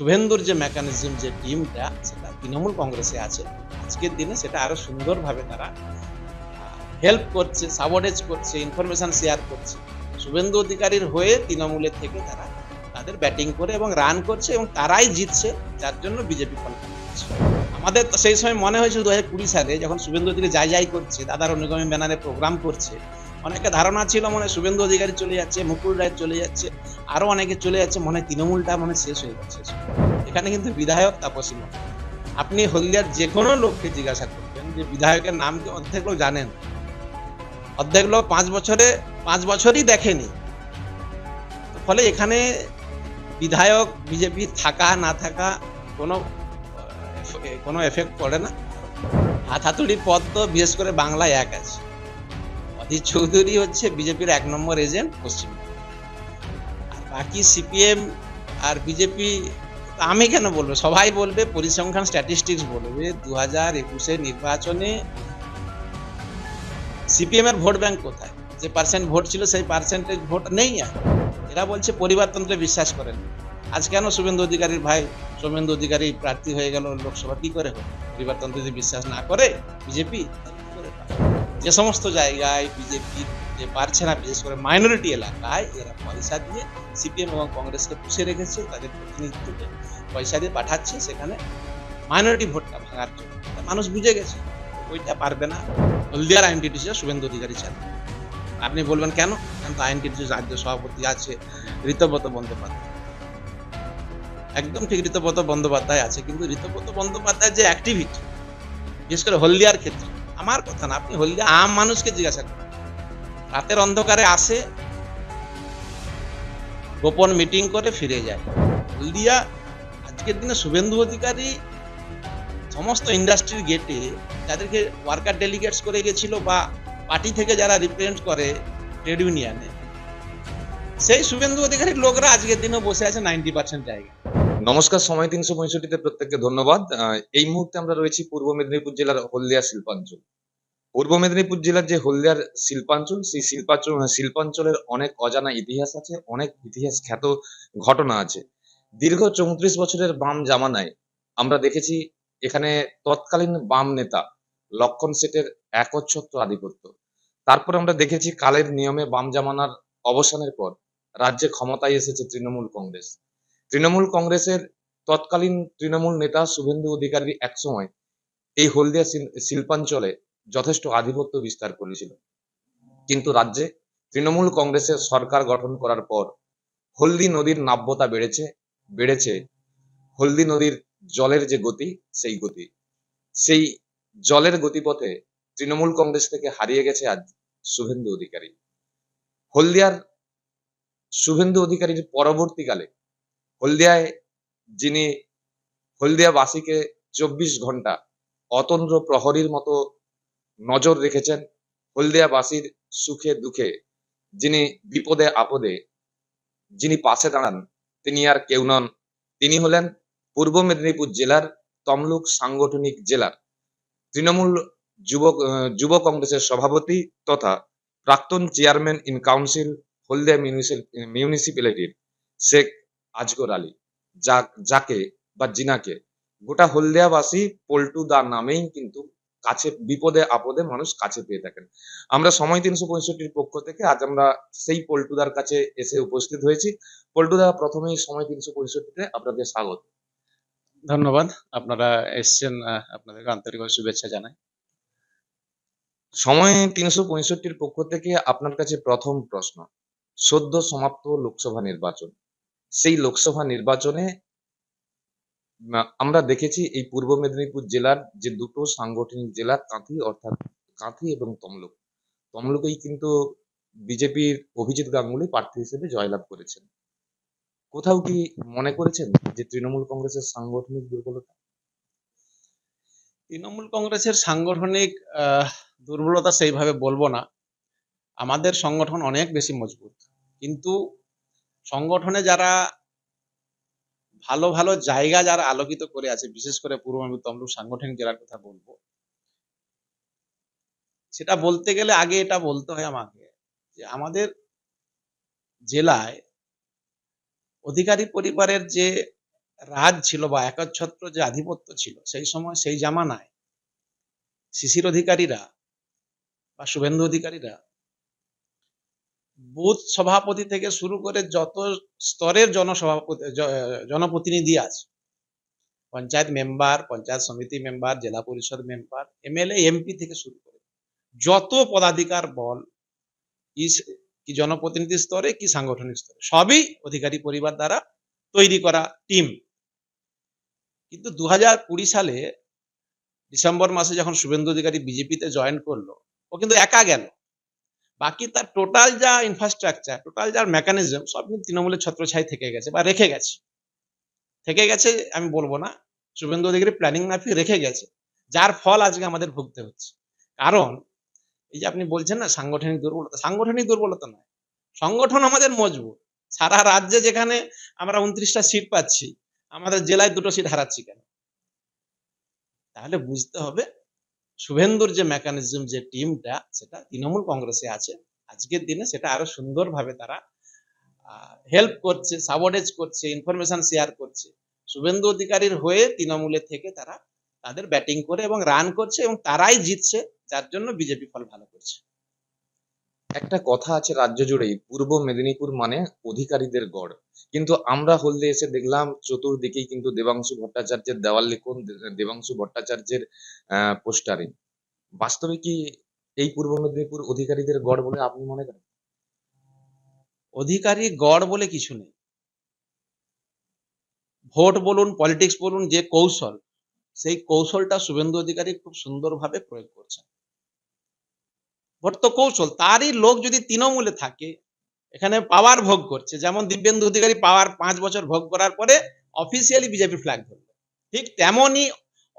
শুভেন্দুর যে মেকানিজম যে টিমটা সেটা তৃণমূল কংগ্রেসে আছে। আজকের দিনে সেটা আরও সুন্দরভাবে তারা হেল্প করছে সাবর্ডেজ করছে ইনফরমেশন শেয়ার করছে। শুভেন্দু অধিকারীর হয়ে তৃণমূলের থেকে তারা তাদের ব্যাটিং করে এবং রান করছে এবং তারাই জিতছে, যার জন্য বিজেপি ফল করছে আমাদের সেই সময় মনে হয়েছিল দু হাজার কুড়ি সালে যখন শুভেন্দু অধিকারী যাই যাই করছে, দাদার অনুগামী ব্যানারে প্রোগ্রাম করছে অনেকে ধারণা ছিল মনে শুভেন্দু অধিকারী চলে যাচ্ছে, মুকুল রায় চলে যাচ্ছে, আরও অনেকে চলে যাচ্ছে, মনে তৃণমূলটা মনে শেষ হয়ে যাচ্ছে এখানে কিন্তু বিধায়ক তাপসী আপনি হলদিয়ার যে কোনো লোককে জিজ্ঞাসা করবেন যে বিধায়কের নাম কি অর্ধেক লোক জানেন? অর্ধেক লোক পাঁচ বছরে, পাঁচ বছরই দেখেনি। ফলে এখানে বিধায়ক, বিজেপি থাকা, না থাকা কোনো কোনো এফেক্ট পড়ে না। হাত হাতুড়ি পদ তো বিশেষ করে বাংলায় এক আছে। অধীর চৌধুরী হচ্ছে বিজেপির এক নম্বর এজেন্ট পশ্চিমবঙ্গে বাকি সিপিএম আর বিজেপি, আমি কেন বলব? সবাই বলবে, পরিসংখ্যান স্ট্যাটিস্টিক্স বলবে দু হাজার একুশের নির্বাচনে সিপিএম এর ভোট ব্যাংক কোথায়? যে পার্সেন্ট ভোট ছিল সেই পার্সেন্টেজ ভোট নেই আর। এরা বলছে, পরিবারতন্ত্রে বিশ্বাস করেন আজ কেন শুভেন্দু অধিকারীর ভাই, শুভেন্দু অধিকারী প্রার্থী হয়ে গেল লোকসভা? কি করে পরিবারতন্ত্রে যদি বিশ্বাস না করে, বিজেপি? যে সমস্ত জায়গায় বিজেপি যে পারছে না, বিশেষ করে মাইনরিটি এলাকায়, এরা পয়সা দিয়ে সিপিএম এবং কংগ্রেসকে পুষে রেখেছে, তাদের প্রতিনিধিত্বকে পয়সা দিয়ে পাঠাচ্ছে, সেখানে মাইনরিটি ভোটটা ভাঙার জন্য। মানুষ বুঝে গেছে, ওইটা পারবে না। হলদিয়ার আইনটিটিসি শুভেন্দু অধিকারী চান আপনি বলবেন কেন? কারণ তো আইনটিটিসি রাজ্য সভাপতি আছে, ঋতব্রত বন্দ্যোপাধ্যায়। একদম ঠিক ঋতব্রত বন্দ্যোপাধ্যায় আছে, কিন্তু ঋতব্রত বন্দ্যোপাধ্যায় যে অ্যাক্টিভিটি বিশেষ করে হলদিয়ার ক্ষেত্রে আমার কথা না, আপনি হলদিয়া আম মানুষকে জিজ্ঞাসা করুন। রাতের অন্ধকারে আসে, গোপন মিটিং করে ফিরে যায়। হলদিয়া আজকের দিনে শুভেন্দু অধিকারী, সমস্ত ইন্ডাস্ট্রির গেটে যাদেরকে ওয়ার্কার ডেলিগেটস করে গেছিল বা পার্টি থেকে যারা রিপ্রেজেন্ট করে ট্রেড ইউনিয়নে, সেই শুভেন্দু অধিকারীর লোকরা আজকের দিনে বসে আছে নাইনটি পার্সেন্ট জায়গা নমস্কার, সময় তিনশো পঁয়ষট্টিতে প্রত্যেককে ধন্যবাদ। এই মুহূর্তে আমরা রয়েছি পূর্ব মেদিনীপুর জেলার হলদিয়া শিল্পাঞ্চল। পূর্ব মেদিনীপুর জেলার যে হলদিয়ার শিল্পাঞ্চল, সেই শিল্পাঞ্চল, শিল্পাঞ্চলের অনেক অজানা ইতিহাস আছে, অনেক ইতিহাস খ্যাত ঘটনা আছে। দীর্ঘ চৌত্রিশ বছরের বাম জামানায় আমরা দেখেছি এখানে তৎকালীন বাম নেতা লক্ষণ সেটের একচ্ছত্র আধিপত্য। তারপর আমরা দেখেছি কালের নিয়মে বাম জামানার অবসানের পর রাজ্যে ক্ষমতায় এসেছে তৃণমূল কংগ্রেস। তৃণমূল কংগ্রেসের তৎকালীন তৃণমূল নেতা শুভেন্দু অধিকারী একসময় এই হলদিয়া শিল্পাঞ্চলে যথেষ্ট আধিপত্য বিস্তার করেছিল। কিন্তু রাজ্যে তৃণমূল কংগ্রেসের সরকার গঠন করার পর হলদি নদীর নাব্যতা বেড়েছে বেড়েছে। হলদি নদীর জলের যে গতি, সেই গতি। সেই জলের গতিপথে তৃণমূল কংগ্রেস থেকে হারিয়ে গেছে আজ শুভেন্দু অধিকারী। হলদিয়ার শুভেন্দু অধিকারীর পরবর্তীকালে হলদিয়ায় যিনি হলদিয়াবাসীকে চব্বিশ ঘণ্টা অতন্দ্র প্রহরীর মতো নজর রেখেছেন হলদিয়াবাসীর সুখে দুঃখে। যিনি বিপদে আপদে যিনি পাশে দাঁড়ান তিনি আর কেউ নন। তিনি হলেন পূর্ব মেদিনীপুর জেলার তমলুক সাংগঠনিক জেলার। তৃণমূল যুব আহ, যুব কংগ্রেসের সভাপতি তথা প্রাক্তন চেয়ারম্যান ইন কাউন্সিল হলদিয়া মিউনিসিপ্যালিটির শেখ আজগর আলী। যা যাকে বা জিনাকে। গোটা হলদিয়াবাসী পল্টু দা নামেই কিন্তু কাছে বিপদে আপদে মানুষ কাছে পেয়ে থাকেন। আমরা সময় তিনশো পঁয়ষট্টির পক্ষ থেকে আজ আমরা সেই পল্টুদার কাছে এসে উপস্থিত হয়েছি। পল্টুদা প্রথমেই সময় তিনশো পঁয়ষট্টিতে আপনাদের স্বাগত। ধন্যবাদ। আপনারা এসছেন আহ, আপনাদেরকে আন্তরিকভাবে শুভেচ্ছা জানাই। সময় তিনশো পঁয়ষট্টির পক্ষ থেকে আপনার কাছে প্রথম প্রশ্ন। সদ্য সমাপ্ত লোকসভা নির্বাচন। সেই লোকসভা নির্বাচনে আমরা দেখেছি এই পূর্ব মেদিনীপুর জেলার যে দুটো সাংগঠনিক জেলা, কাঁথি অর্থাৎ কাঁথি এবং তমলুক। তমলুকেই কিন্তু বিজেপির অভিজিৎ গাঙ্গুলি প্রার্থী হিসেবে জয়লাভ করেছেন। কোথাও কি মনে করেছেন যে তৃণমূল কংগ্রেসের সাংগঠনিক দুর্বলতা? তৃণমূল কংগ্রেসের সাংগঠনিক দুর্বলতা সেইভাবে বলব না। আমাদের সংগঠন অনেক বেশি মজবুত। কিন্তু সংগঠনে যারা ভালো ভালো জায়গা যারা আলোকিত করে আছে, বিশেষ করে পূর্ব মেদিনীপুর তমলুক সাংগঠনিক জেলার কথা বলব, সেটা বলতে গেলে আগে এটা বলতে হয় আমাকে যে আমাদের জেলায় অধিকারী পরিবারের যে রাজ ছিল বা একচ্ছত্র যে আধিপত্য ছিল, সেই সময়, সেই জামানায় শিশির অধিকারীরা বা শুভেন্দু অধিকারীরা বুথ সভাপতি থেকে শুরু করে যত স্তরের জনসভাপতি জনপ্রতিনিধি আছে, পঞ্চায়েত মেম্বার, পঞ্চায়েত সমিতি মেম্বার, জেলা পরিষদ মেম্বার, এমএলএ, এমপি থেকে শুরু করে যত পদাধিকার বল, কি জনপ্রতিনিধি স্তরে, কি সাংগঠনিক স্তরে, সবই অধিকারী পরিবার দ্বারা তৈরি করা টিম। কিন্তু দু সালে ডিসেম্বর মাসে যখন শুভেন্দু অধিকারী বিজেপিতে জয়েন করল, ও কিন্তু একা গেল। বাকি তার টোটাল যা ইনফ্রাস্ট্রাকচার টোটাল যার মেকানিজম সব কিন্তু তৃণমূলের ছত্রছাই থেকে গেছে বা রেখে গেছে। থেকে গেছে আমি বলব না, শুভেন্দু অধিকারী প্ল্যানিং মাফিক রেখে গেছে, যার ফল আজকে আমাদের ভুগতে হচ্ছে। কারণ, এই যে আপনি বলছেন না সাংগঠনিক দুর্বলতা সাংগঠনিক দুর্বলতা নয়, সংগঠন আমাদের মজবুত। সারা রাজ্যে যেখানে আমরা উনত্রিশটা সিট পাচ্ছি, আমাদের জেলায় দুটো সিট হারাচ্ছি কেন? তাহলে বুঝতে হবে শুভেন্দুর যে মেকানিজম যে টিমটা সেটা তৃণমূল কংগ্রেসে আছে। আজকের দিনে সেটা আরও সুন্দরভাবে তারা হেল্প করছে সাবর্ডেজ করছে ইনফরমেশন শেয়ার করছে। শুভেন্দু অধিকারীর হয়ে তৃণমূলের থেকে তারা তাদের ব্যাটিং করে এবং রান করছে এবং তারাই জিতছে, যার জন্য বিজেপি ফল ভালো করছে। একটা কথা আছে রাজ্য জুড়েই, পূর্ব মেদিনীপুর মানে অধিকারীদের গড়। কিন্তু আমরা হলদে এসে দেখলাম, চতুর্দিকেই কিন্তু দেবাংশু ভট্টাচার্যের দেওয়াল লিখন দেবাংশু ভট্টাচার্যের পোস্টারে। বাস্তবে কি এই পূর্ব মেদিনীপুর অধিকারীদের গড় বলে আপনি মনে করেন? অধিকারী গড় বলে কিছু নেই। ভোট বলুন, পলিটিক্স বলুন, যে কৌশল, সেই কৌশলটা শুভেন্দু অধিকারী খুব সুন্দরভাবে প্রয়োগ করছেন। ভোট তো কৌশল, তারই লোক যদি তৃণমূলে থাকে, এখানে পাওয়ার ভোগ করছে। যেমন দিব্যেন্দু অধিকারী পাওয়ার পাঁচ বছর ভোগ করার পরে অফিসিয়ালি বিজেপি ফ্ল্যাগ ধরলো। ঠিক তেমনই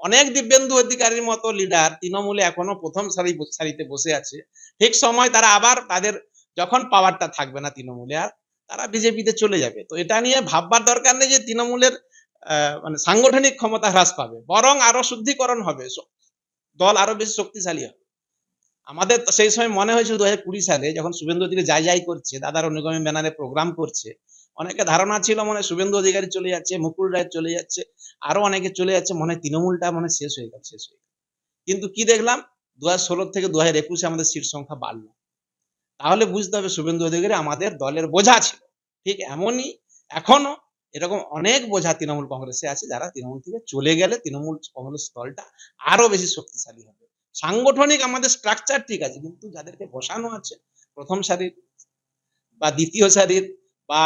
অনেক দিব্যেন্দু অধিকারীর মতো লিডার তৃণমূলে এখনও প্রথম সারি সারিতে বসে আছে। ঠিক সময় তারা আবার তাদের যখন পাওয়ারটা থাকবে না তৃণমূলে আর, তারা বিজেপিতে চলে যাবে। তো এটা নিয়ে ভাববার দরকার নেই যে তৃণমূলের মানে সাংগঠনিক ক্ষমতা হ্রাস পাবে, বরং আরও শুদ্ধিকরণ হবে। দল আরও বেশি শক্তিশালী হবে। আমাদের সেই সময় মনে হয়েছিল দু হাজার কুড়ি সালে যখন শুভেন্দু অধিকারী যাই যাই করছে, দাদার অনুগামী ব্যানারে প্রোগ্রাম করছে, অনেকে ধারণা ছিল মনে শুভেন্দু অধিকারী চলে যাচ্ছে, মুকুল রায় চলে যাচ্ছে, আরও অনেকে চলে যাচ্ছে, মনে তৃণমূলটা মনে শেষ হয়ে গেল, শেষ হয়ে কিন্তু কি দেখলাম? দু হাজার ষোলো থেকে দু হাজার একুশে আমাদের সিট সংখ্যা বাড়লো। তাহলে বুঝতে হবে শুভেন্দু অধিকারী আমাদের দলের বোঝা ছিল। ঠিক এমনই এখনও এরকম অনেক বোঝা তৃণমূল কংগ্রেসে আছে যারা তৃণমূল থেকে চলে গেলে তৃণমূল কংগ্রেস দলটা আরও বেশি শক্তিশালী হবে। সাংগঠনিক আমাদের স্ট্রাকচার ঠিক আছে, কিন্তু যাদেরকে বসানো আছে, প্রথম সারির বা দ্বিতীয় সারির বা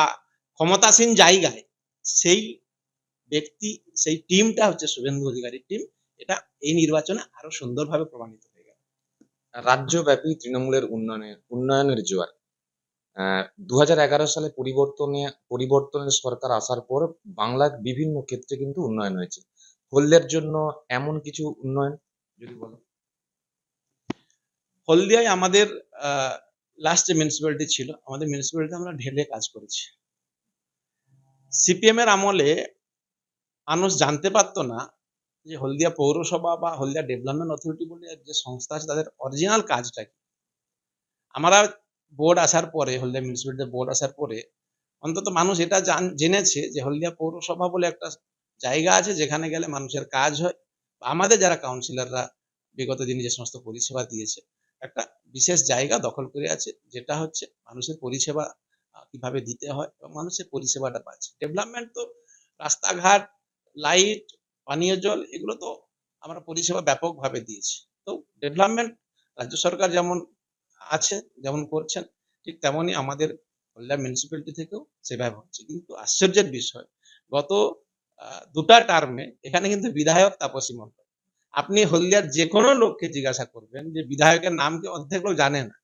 ক্ষমতাসীন জায়গায়, সেই ব্যক্তি, সেই টিমটা হচ্ছে শুভেন্দু অধিকারীর টিম এটা এই নির্বাচনে আরও সুন্দরভাবে প্রমাণিত হয়ে গেল। রাজ্যব্যাপী তৃণমূলের উন্নয়নের উন্নয়নের জোয়ার। দু হাজার এগারো সালে পরিবর্তনে, পরিবর্তনের সরকার আসার পর বাংলার বিভিন্ন ক্ষেত্রে কিন্তু উন্নয়ন হয়েছে। হলদের জন্য এমন কিছু উন্নয়ন, যদি বলো? হলদিয়ায় আমাদের লাস্ট যে মিউনিসিপ্যালিটি ছিল। আমাদের মিউনিসিপ্যালিটি আমরা ঢেলে কাজ করেছি। সিপিএম এর আমলে মানুষ জানতে পারতো না যে হলদিয়া পৌরসভা বা হলদিয়া ডেভেলপমেন্ট অথরিটি বলে যে সংস্থা আছে, তাদের অরিজিনাল কাজটা কি। আমরা বোর্ড আসার পরে, হলদিয়া মিউনিসিপ্যালিটির বোর্ড আসার পরে, অন্তত মানুষ এটা জান- জেনেছে যে হলদিয়া পৌরসভা বলে একটা জায়গা আছে, যেখানে গেলে মানুষের কাজ হয়। আমাদের যারা কাউন্সিলররা বিগত দিনে যে সমস্ত পরিষেবা দিয়েছে একটা বিশেষ জায়গা দখল করে আছে, যেটা হচ্ছে মানুষের পরিষেবা কীভাবে দিতে হয় এবং মানুষের পরিষেবাটা পাচ্ছে। ডেভেলপমেন্ট তো রাস্তাঘাট লাইট পানীয় জল, এগুলো তো আমরা পরিষেবা ব্যাপকভাবে দিয়েছি। তো ডেভেলপমেন্ট রাজ্য সরকার যেমন আছে, যেমন করছেন, ঠিক তেমনই আমাদের হলদিয়া মিউনিসিপ্যালিটি থেকেও সেভাবে হচ্ছে। কিন্তু আশ্চর্যের বিষয়, গত দুটা টার্মে এখানে কিন্তু বিধায়ক তাপসী মণ্ডল। আপনি হলদিয়ার যে কোনো লোককে জিজ্ঞাসা করবেন যে বিধায়কের নাম কি অর্ধেক লোক জানে না।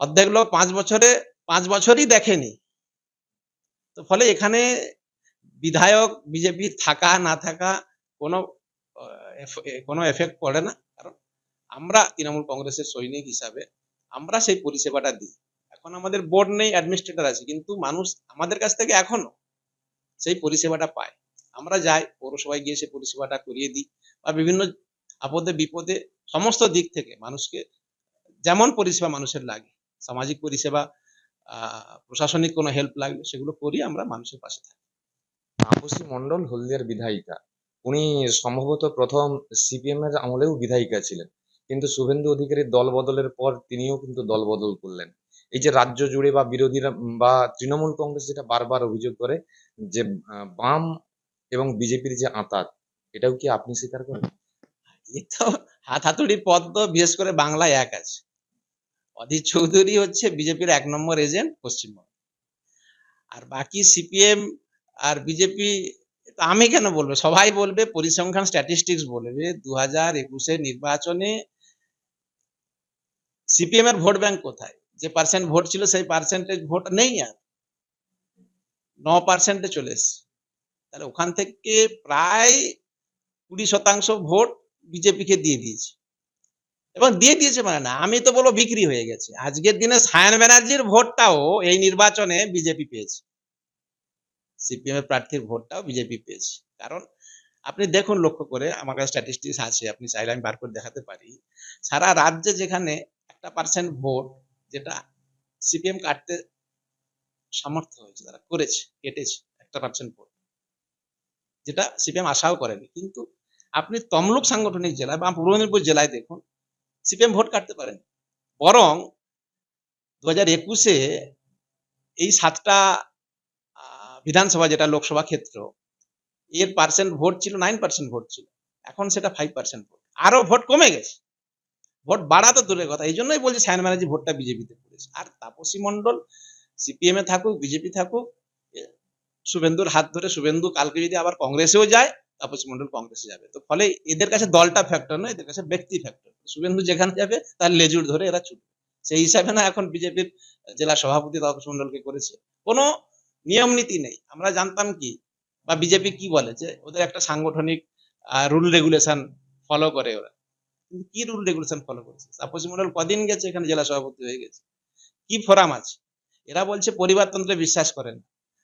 অর্ধেক লোক পাঁচ বছরে, পাঁচ বছরই দেখেনি। তো ফলে এখানে বিধায়ক, বিজেপি থাকা, না থাকা কোনো কোনো এফেক্ট পড়ে না। কারণ আমরা তৃণমূল কংগ্রেসের সৈনিক হিসাবে আমরা সেই পরিষেবাটা দিই। এখন আমাদের বোর্ড নেই অ্যাডমিনিস্ট্রেটর আছে, কিন্তু মানুষ আমাদের কাছ থেকে এখনও সেই পরিষেবাটা পায়। আমরা যাই, পৌরসভায় গিয়ে সেই পরিষেবাটা করিয়ে দিই। বা বিভিন্ন আপদে, বিপদে সমস্ত দিক থেকে মানুষকে যেমন পরিষেবা মানুষের লাগে, সামাজিক পরিষেবা প্রশাসনিক কোনো হেল্প লাগলে সেগুলো করি আমরা মানুষের পাশে থাকি। তাপসী মণ্ডল হলদিয়ার বিধায়িকা, উনি সম্ভবত প্রথম সিপিএম এর আমলেও বিধায়িকা ছিলেন। কিন্তু শুভেন্দু অধিকারীর দল বদলের পর তিনিও কিন্তু দল বদল করলেন। এই যে রাজ্য জুড়ে বা বিরোধীরা বা তৃণমূল কংগ্রেস যেটা বারবার অভিযোগ করে যে বাম এবং বিজেপির যে আঁতাত এটাও কি আপনি স্বীকার করেন? হাত হাতুড়ি পদ তো বিশেষ করে বাংলায় এক আছে। অধীর চৌধুরী হচ্ছে বিজেপির এক নম্বর এজেন্ট পশ্চিমবঙ্গ। আর বাকি সিপিএম আর বিজেপি আমি কেন বলব? সবাই বলবে, পরিসংখ্যান স্ট্যাটিস্টিক্স বলবে দু হাজার একুশের নির্বাচনে সিপিএম এর ভোট ব্যাংক কোথায়? যে পার্সেন্ট ভোট ছিল সেই পার্সেন্টেজ ভোট নেই আর। ন পার্সেন্টে চলে এসছে। তাহলে ওখান থেকে প্রায় কুড়ি শতাংশ ভোট বিজেপিকে দিয়ে দিয়েছে। এবং দিয়ে দিয়েছে মানে না, আমি তো বলব বিক্রি হয়ে গেছে। আজকের দিনে সায়ন ব্যানার্জির ভোটটাও এই নির্বাচনে বিজেপি পেয়েছে। সিপিএম এর প্রার্থীর ভোটটাও বিজেপি পেয়েছে। কারণ আপনি দেখুন লক্ষ্য করে, আমার কাছে স্ট্যাটিস্টিক্স আছে, আপনি চাইলে আমি বার করে দেখাতে পারি। সারা রাজ্যে যেখানে একটা পার্সেন্ট ভোট যেটা সিপিএম কাটতে সামর্থ্য হয়েছে, তারা করেছে, কেটেছে, একটা পার্সেন্ট ভোট। যেটা সিপিএম আশাও করেনি। কিন্তু আপনি তমলুক সাংগঠনিক জেলায় বা পূর্ব মেদিনীপুর জেলায় দেখুন, সিপিএম ভোট কাটতে পারেন বরং দু হাজার একুশে এই সাতটা বিধানসভা যেটা লোকসভা ক্ষেত্র, এর পার্সেন্ট ভোট ছিল, নাইন পার্সেন্ট ভোট ছিল। এখন সেটা ফাইভ পার্সেন্ট ভোট। আরও ভোট কমে গেছে। ভোট বাড়া তো দূরের কথা। এই জন্যই বলছি সায়ন ব্যানার্জি ভোটটা বিজেপিতে পড়েছে আর তাপসী মণ্ডল সিপিএম থাকুক, বিজেপি থাকুক শুভেন্দুর হাত ধরে, শুভেন্দু কালকে যদি আবার কংগ্রেসেও যায় তাপসী মণ্ডল কংগ্রেসে যাবে। তো ফলে এদের কাছে দলটা ফ্যাক্টর নয়, এদের কাছে ব্যক্তি ফ্যাক্টর শুভেন্দু যেখানে যাবে, তার লেজুর ধরে এরা ছুটবে সেই হিসাবে না এখন বিজেপির জেলা সভাপতি তাপস মণ্ডলকে করেছে। কোনো নিয়ম নীতি নেই। আমরা জানতাম কি, বা বিজেপি কি বলে যে ওদের একটা সাংগঠনিক রুল রেগুলেশন ফলো করে ওরা। কিন্তু কি রুল রেগুলেশন ফলো করেছে? তাপসী মন্ডল কদিন গেছে এখানে জেলা সভাপতি হয়ে গেছে। কি ফোরাম আছে? এরা বলছে পরিবারতন্ত্রে বিশ্বাস করেন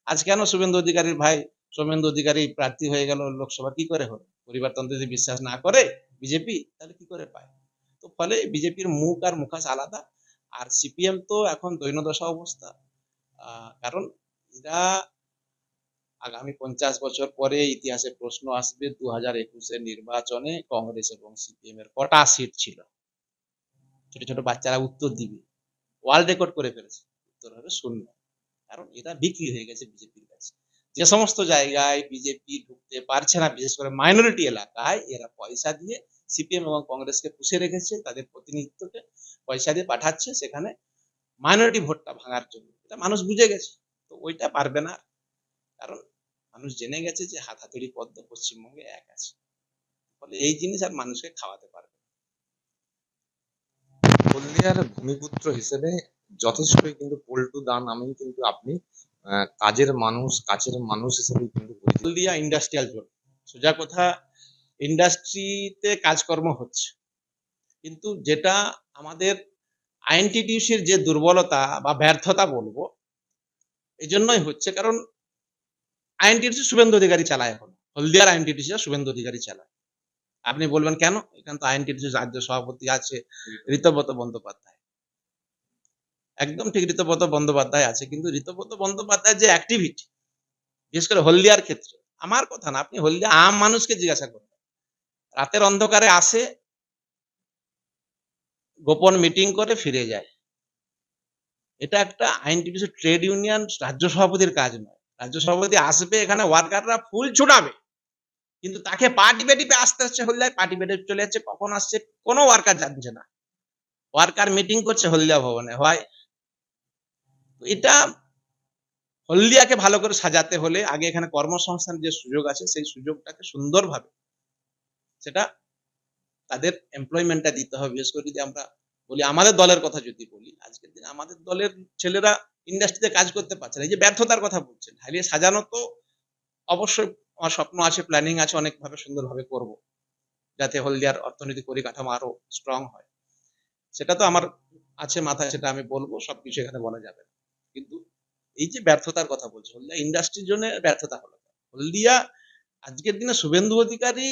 আজ কেন শুভেন্দু অধিকারীর ভাই সৌমেন্দু অধিকারী প্রার্থী হয়ে গেল লোকসভা কি করে হলো? পরিবারতন্ত্রে যদি বিশ্বাস না করে বিজেপি, তাহলে কি করে পায়? তো ফলে বিজেপির মুখ আর মুখাস আলাদা, আর সিপিএম তো এখন দৈনদশা অবস্থা। কারণ এরা আগামী পঞ্চাশ বছর পরে ইতিহাসে প্রশ্ন আসবে দু হাজার একুশের নির্বাচনে কংগ্রেস এবং সিপিএম এর কটা সিট ছিল? ছোট ছোট বাচ্চারা উত্তর দিবে। ওয়ার্ল্ড রেকর্ড করে ফেলেছে। উত্তর হবে শূন্য। কারণ এরা বিক্রি হয়ে গেছে বিজেপির যে সমস্ত জায়গায় বিজেপি ঢুকতে পারছে না, বিশেষ করে মাইনরিটি এলাকায়, এরা পয়সা দিয়ে সিপিএম এবং কংগ্রেসকে পুষে রেখেছে, তাদের প্রতিনিধিত্বকে পয়সা দিয়ে পাঠাচ্ছে, সেখানে মাইনরিটি ভোটটা ভাঙার জন্য। এটা মানুষ বুঝে গেছে, তো ওইটা পারবে না। কারণ মানুষ জেনে গেছে যে হাত হাতুড়ি পদ্ম পশ্চিমবঙ্গে এক আছে। ফলে এই জিনিস আর মানুষকে খাওয়াতে পারবে। হলদিয়ার ভূমিপুত্র হিসেবে যথেষ্টই কিন্তু পল্টু দান আমি কিন্তু আপনি কাজের মানুষ কাছের মানুষ হিসেবে কিন্তু হলদিয়া ইন্ডাস্ট্রিয়াল জোন সোজা কথা ইন্ডাস্ট্রিতে কাজকর্ম হচ্ছে। কিন্তু যেটা আমাদের আইএনটিটিউসির যে দুর্বলতা বা ব্যর্থতা বলব এই জন্যই হচ্ছে। কারণ আইএনটিটিউসি শুভেন্দু অধিকারী চালায় এখন। হলদিয়ার আইএনটিটিউসি শুভেন্দু অধিকারী চালায়। আপনি বলবেন কেন? এখানে তো আইএনটিটিউসি রাজ্য সভাপতি আছে ঋতব্রত বন্দ্যোপাধ্যায়। একদম ঠিক ঋতব্রত বন্দ্যোপাধ্যায় আছে, কিন্তু ঋতব্রত বন্দ্যোপাধ্যায়ের যে অ্যাক্টিভিটি বিশেষ করে হলদিয়ার ক্ষেত্রে, আমার কথা না, আপনি হলদিয়া আম মানুষকে জিজ্ঞাসা করবেন রাতের অন্ধকারে আসে, গোপন মিটিং করে ফিরে যায়। এটা একটা আইনটিপিসি ট্রেড ইউনিয়ন রাজ্য সভাপতির কাজ নয়। রাজ্য সভাপতি আসবে, এখানে ওয়ার্কাররা ফুল ছুটাবে। কিন্তু তাকে পার্টি বেটিপে আসতে হচ্ছে হলদিয়ায় পার্টি বেটে চলে যাচ্ছে, কখন আসছে, কোনো ওয়ার্কার জানছে না। ওয়ার্কার মিটিং করছে হলদিয়া ভবনে। হয় এটা হলদিয়াকে ভালো করে সাজাতে হলে আগে এখানে কর্মসংস্থান যে সুযোগ আছে, সেই সুযোগটাকে সুন্দরভাবে সেটা তাদের এমপ্লয়মেন্টটা দিতে হবে। বিশেষ করে যদি আমরা বলি, আমাদের দলের কথা যদি বলি, আজকের দিনে আমাদের দলের ছেলেরা ইন্ডাস্ট্রিতে কাজ করতে পারছে না। এই যে ব্যর্থতার কথা বলছেন হারিয়ে সাজানো তো অবশ্যই আমার স্বপ্ন আছে প্ল্যানিং আছে, অনেকভাবে সুন্দরভাবে করব, যাতে হলদিয়ার অর্থনৈতিক পরিকাঠামো আরও স্ট্রং হয়। সেটা তো আমার আছে মাথায়, সেটা আমি বলব, সবকিছু এখানে বলা যাবে না। কিন্তু এই যে ব্যর্থতার কথা বলছে, হলদিয়া ইন্ডাস্ট্রির জন্য ব্যর্থতা হলো হলদিয়া আজকের দিনে শুভেন্দু অধিকারী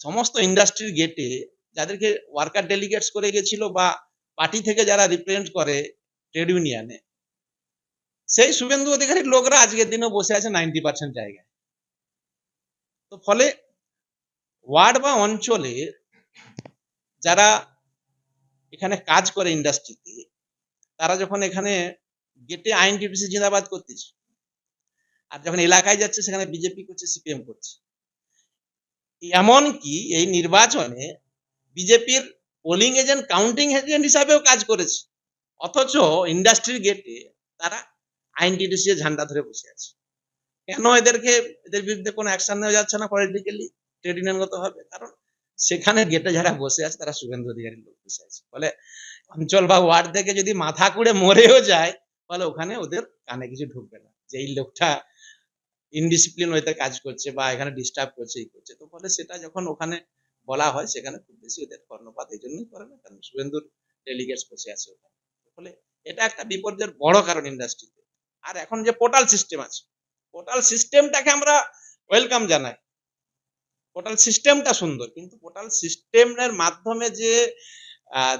সমস্ত ইন্ডাস্ট্রির গেটে যাদেরকে ওয়ার্কার ডেলিগেটস করে গেছিল বা পার্টি থেকে যারা রিপ্রেজেন্ট করে ট্রেড ইউনিয়নে সেই শুভেন্দু অধিকারীর লোকরা আজকের দিনে বসে আছে নাইনটি পার্সেন্ট জায়গায়। তো ফলে ওয়ার্ড বা অঞ্চলে যারা এখানে কাজ করে ইন্ডাস্ট্রিতে তারা যখন এখানে গেটে আইনটিপিসি জিন্দাবাদ করতেছে। আর যখন এলাকায় যাচ্ছে, সেখানে বিজেপি করছে, সিপিএম করছে। এমন কি এই নির্বাচনে বিজেপির পোলিং এজেন্ট কাউন্টিং এজেন্ট হিসাবেও কাজ করেছে। অথচ ইন্ডাস্ট্রির গেটে তারা আইনটিডিসি ঝান্ডা ধরে বসে আছে। কেন এদেরকে, এদের বিরুদ্ধে কোনো অ্যাকশন নেওয়া যাচ্ছে না পলিটিক্যালি ট্রেড ইউনিয়নগত হবে। কারণ সেখানে গেটে যারা বসে আছে, তারা শুভেন্দু অধিকারীর লোক বসে আছে। ফলে অঞ্চল বা ওয়ার্ড থেকে যদি মাথা কুড়ে মরেও যায় ফলে ওখানে ওদের কানে কিছু ঢুকবে না। যে এই লোকটা ইনডিসিপ্লিন ওয়েতে কাজ করছে বা এখানে ডিস্টার্ব করছে, এই করছে। তো ফলে সেটা যখন ওখানে বলা হয়, সেখানে খুব বেশি ওদের কর্ণপাত এই জন্যই করে না, কারণ শুভেন্দুর ডেলিগেটস বসে আছে ওখানে। ফলে এটা একটা বিপর্যয়ের বড় কারণ ইন্ডাস্ট্রিতে আর এখন যে পোর্টাল সিস্টেম আছে পোর্টাল সিস্টেমটাকে আমরা ওয়েলকাম জানাই। পোর্টাল সিস্টেমটা সুন্দর, কিন্তু পোর্টাল সিস্টেমের মাধ্যমে যে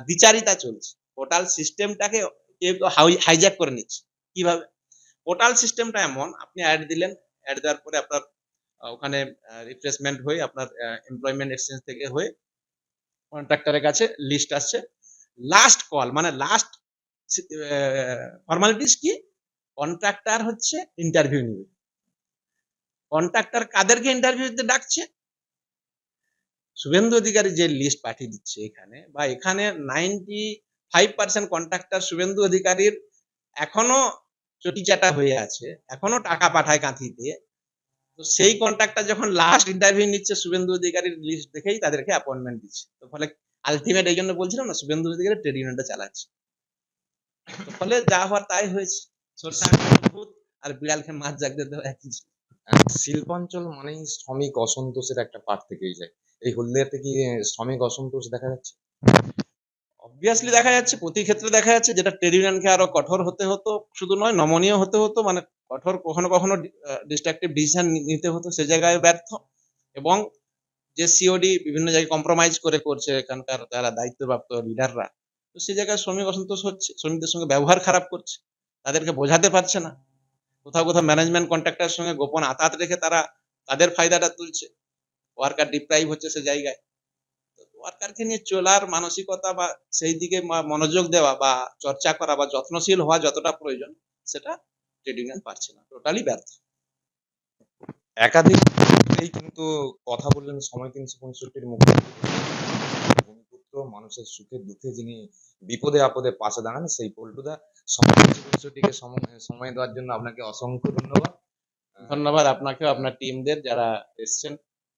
দ্বিচারিতা চলছে পোর্টাল সিস্টেমটাকে হাইজ্যাক করে নিচ্ছে। কীভাবে? পোর্টাল সিস্টেমটা এমন, আপনি অ্যাড দিলেন অ্যাড দেওয়ার পরে আপনার ওখানে রিপ্লেসমেন্ট হয়ে আপনার এমপ্লয়মেন্ট এক্সচেঞ্জ থেকে হয়ে কন্ট্রাক্টরের কাছে লিস্ট আসছে। লাস্ট কল মানে লাস্ট ফর্মালিটিস কি? কন্ট্রাক্টর হচ্ছে ইন্টারভিউ নিবে। কন্ট্রাক্টর কাদেরকে ইন্টারভিউ দিতে ডাকছে? শুভেন্দু অধিকারী যে লিস্ট পাঠিয়ে দিচ্ছে এখানে, বা এখানে ninety five percent contractor Suvendu অধিকারীর এখনও চটিচাটা হয়ে আছে, এখনও টাকা পাঠায় কাঁথিতে তো সেই কন্ট্রাক্টর যখন লাস্ট ইন্টারভিউ নিচ্ছে, শুভেন্দু অধিকারীর লিস্ট দেখেই তাদেরকে অ্যাপয়েন্টমেন্ট দিচ্ছে। তো ফলে আলটিমেট এই জন্য বলছিলাম না, শুভেন্দু অধিকারী ট্রেড ইউনিয়নটা চালাচ্ছে। তো ফলে যা হওয়ার তাই হয়েছে। আর বিড়ালকে মাছ জাগতে দেওয়া একই শিল্পাঞ্চল মানেই শ্রমিক অসন্তোষের একটা পাঠ থেকেই যায়। এই হলদিয়াতে কি শ্রমিক অসন্তোষ দেখা যাচ্ছে? অবভিয়াসলি দেখা যাচ্ছে, প্রতি ক্ষেত্রে দেখা যাচ্ছে যেটা ট্রেড ইউনিয়নকে আরও কঠোর হতে হতো, শুধু নয়, নমনীয় হতে হতো মানে কঠোর কখনো কখনো ডিস্ট্রাকটিভ ডিসিশন নিতে হতো, সে জায়গায় ব্যর্থ। এবং যে সিওডি বিভিন্ন জায়গায় কম্প্রোমাইজ করে করছে এখানকার যারা দায়িত্বপ্রাপ্ত লিডাররা তো সে জায়গায় শ্রমিক অসন্তোষ হচ্ছে, শ্রমিকদের সঙ্গে ব্যবহার খারাপ করছে, তাদেরকে বোঝাতে পারছে না। কোথাও কোথাও ম্যানেজমেন্ট কন্ট্রাক্টরের সঙ্গে গোপন আতাত রেখে তারা তাদের ফায়দাটা তুলছে ওয়ার্কার ডিপ্রাইভ হচ্ছে সে জায়গায়। ওয়ার্কারকে নিয়ে চলার মানসিকতা বা সেই দিকে মনোযোগ দেওয়া বা চর্চা করা বা যত্নশীল হওয়া যতটা প্রয়োজন সেটা ট্রেড ইউনিয়ন পারছে না। টোটালি ব্যর্থ। একাধিক এই কিন্তু কথা বললেন সময় তিনশো পঁয়ষট্টির ভূমিপুত্র মানুষের সুখে দুঃখে যিনি বিপদে আপদে পাশে দাঁড়ান সেই পল্টুদা সময় তিনশো পঁয়ষট্টিকে সময় দেওয়ার জন্য আপনাকে অসংখ্য ধন্যবাদ। ধন্যবাদ আপনাকেও আপনার টিমদের যারা এসছেন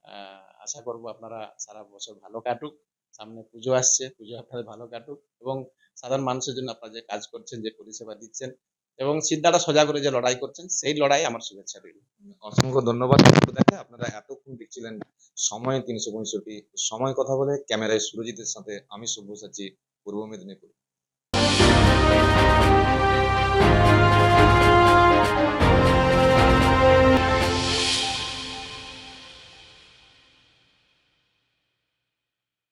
আহ, আশা করব আপনারা সারা বছর ভালো কাটুক। সামনে পুজো আসছে, পুজো আপনাদের ভালো কাটুক এবং সাধারণ মানুষের জন্য আপনারা যে কাজ করছেন, যে পরিষেবা দিচ্ছেন এবং সিদ্ধাটা সোজা করে যে লড়াই করছেন, সেই লড়াই আমার শুভেচ্ছা রইল। অসংখ্য ধন্যবাদ দেখে আপনারা এতক্ষণ দেখছিলেন সময় তিনশো পঁয়ষট্টি। সময় কথা বলে ক্যামেরায় সুরজিতের সাথে আমি সব্যসাচী পূর্ব মেদিনীপুর।